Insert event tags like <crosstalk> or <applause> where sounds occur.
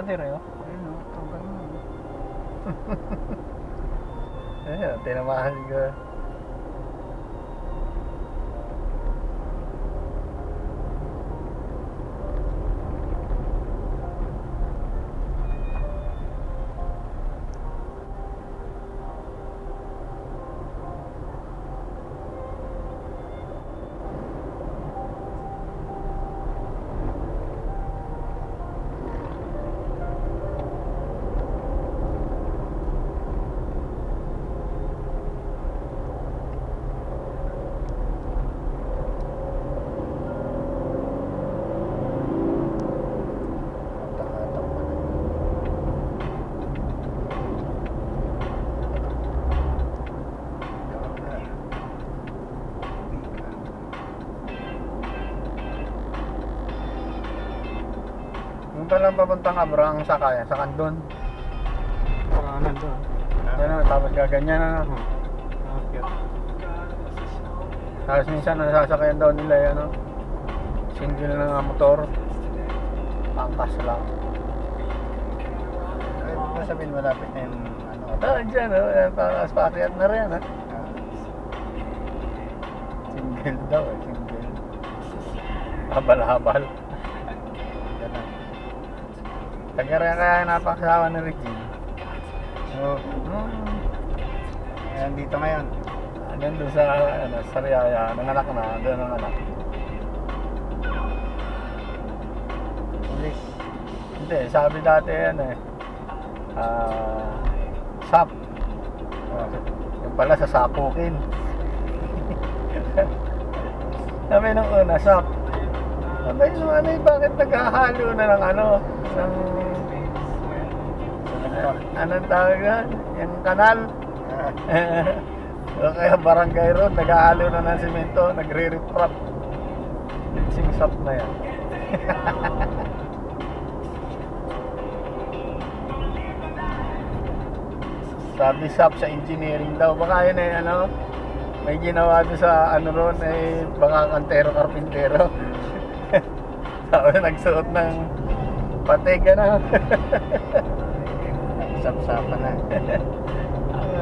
Dire, oh. Ayun o, hanggang mo. <laughs> Ayun, tinamahan ko. Yung palang papuntang Abrang sakay, sa Kandun. Pangalan doon. Yan, tapos gaganyan na. Okay. Tapos minsan nasasakyan daw nila yan, ano, single na nga motor. Pangkas lang. Ay, ba sabihin malapit na yung ano? Ah, dyan, oh, yan, pangkas pakyat na rin, ha. ah, Single daw, eh, single. Habal-habal. Tagara kaya napakasawa ni Regine. So, Hmm. ayan dito ngayon. Nandun sa, ano, sa Riyaya, nanganak na, doon ang anak. Ulit. Hindi, sabi dati yan eh. Ah, sap. Oh, Yung pala sa sapukin. <laughs> Sabi nung una, sap. Ano eh, bakit naghahalo na ng ano? Ng, Ano? anong tawag yan? Yung kanal. Ah, o kaya barangay road, naghahalo na ng simento, nagre-reprop. Mixing sap na yan. <laughs> Sabi sap sa engineering daw. Baka yun eh, ano, may ginawa doon sa ano ron, eh, baka kantero, karpintero. <laughs> Tapos nagsuot ng patig, ano. Sap-sapan na. <laughs> <laughs>